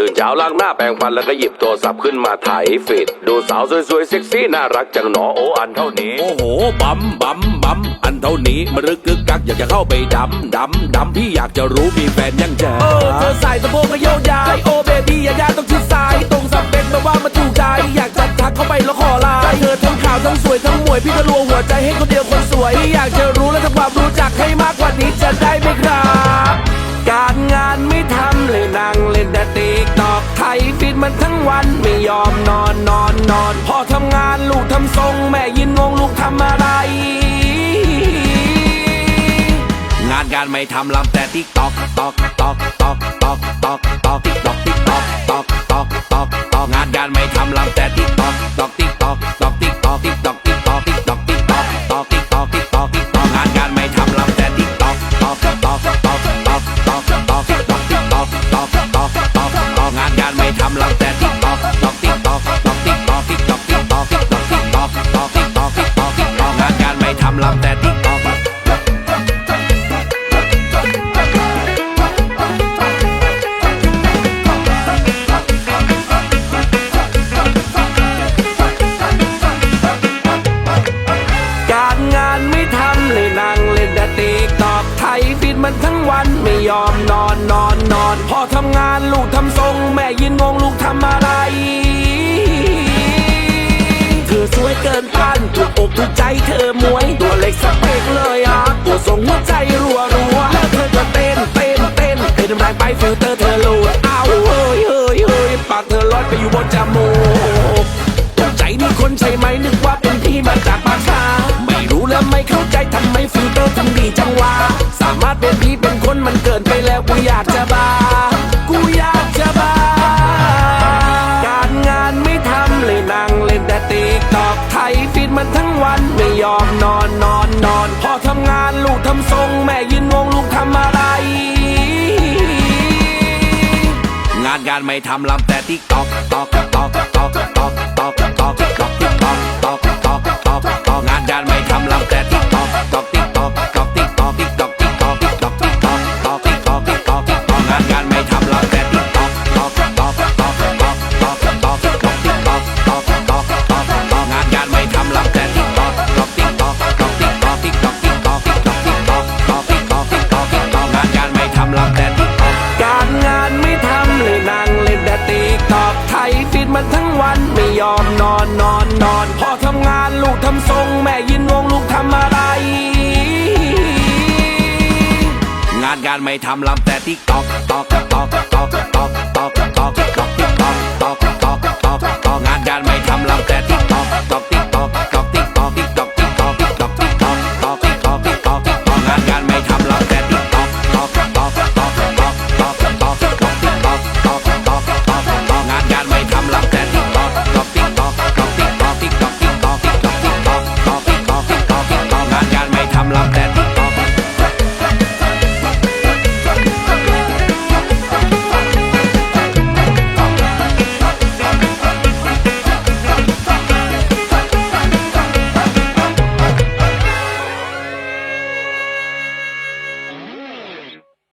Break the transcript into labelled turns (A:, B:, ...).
A: ตื่นเช้าล้างหน้าแปรงฟันแล้วก็หยิบโทรศัพท์ขึ้นมาถ่ายฟีดดูสาวสวยๆเซ็กซี่น่ารักจังหนอโออันเท่านี้
B: โอ้โหบัมบัมบัมอันเท่านี้มันรึกกึกกักอยากจะเข้าไปดำดำดำพี่อยากจะรู้มีแฟนยังจ้าโอ้เธอใส่สะโพกกระโยกย้ายโอ้เบบี้อย่าย่าต้องชิดซ้ายตรงสเปคแบบว่ามันถูกใจอยากจะทักเข้าไปแล้วขอไลน์เธอทั้งขาวทั้งสวยทั้งหมวยพี่ก็รัวหัวใจให้คนเดียวคนสวยอยากจะรู้และทำความรู้จักให้มากกว่านี้จะได้ไหมครับ มันทั้งวันไม่ยอมนอนนอนนอนพ่อทำงานลูกทำทรง แม่ยินงงลูกทำอะไร งานการไม่ทำลำแต่ติ๊กตอกตอกตอกตอกตอกตอกตอกติ๊กตอกติ๊กตอกตอกตอกตอกตอกงานการไม่ทำลำแต่ติ๊กานไม่ทำเลยนั่งเล่นแต่ติ๊กตอกไทยฟิตมันทั้งวันไม่ยอมนอนนอนนอนพอทำงานลูกทำทรง แม่ยินงงลูกทำอะไรเธอสวยเกินต้านถูกอกถูกใจเธอมวย ตัวเล็กสเปกเลยอะตัวทรงหัวใจรัวรัวแล้วเธอก็เต้นเต้นเต้นเต้นแรงไปฟิลเตอร์เธอหลุดอ้าเฮ้ยเฮ้ยเฮ้ยปากเธอลอยไปอยู่บนจมูกตกใจนี่คนใช่ไหมนึกว่าเป็น ไม่เข้าใจทำไมฟิลเตอร์ทำดีจังวะสามารถเป็นพี่เป็นคนมันเกินไปแล้วกูอยากจะบ้า กูอยากจะบ้า การงานไม่ทำเลยนั่งเล่นแต่ติ๊กตอกไทยฟิตมันทั้งวันไม่ยอมนอนนอนนอนพอทำงานลูกทำทรงแม่ยินงงลูกทำอะไรงานการไม่ทำลำแต่ติ๊กตอกตอกตอกตอกตอก มันทั้งวันไม่ยอมนอนนอนนอนพ่อทำงานลูกทำทรง แม่ยินงงลูกทำอะไร งานการไม่ทำลำแต่ติ๊กตอกตอกตอก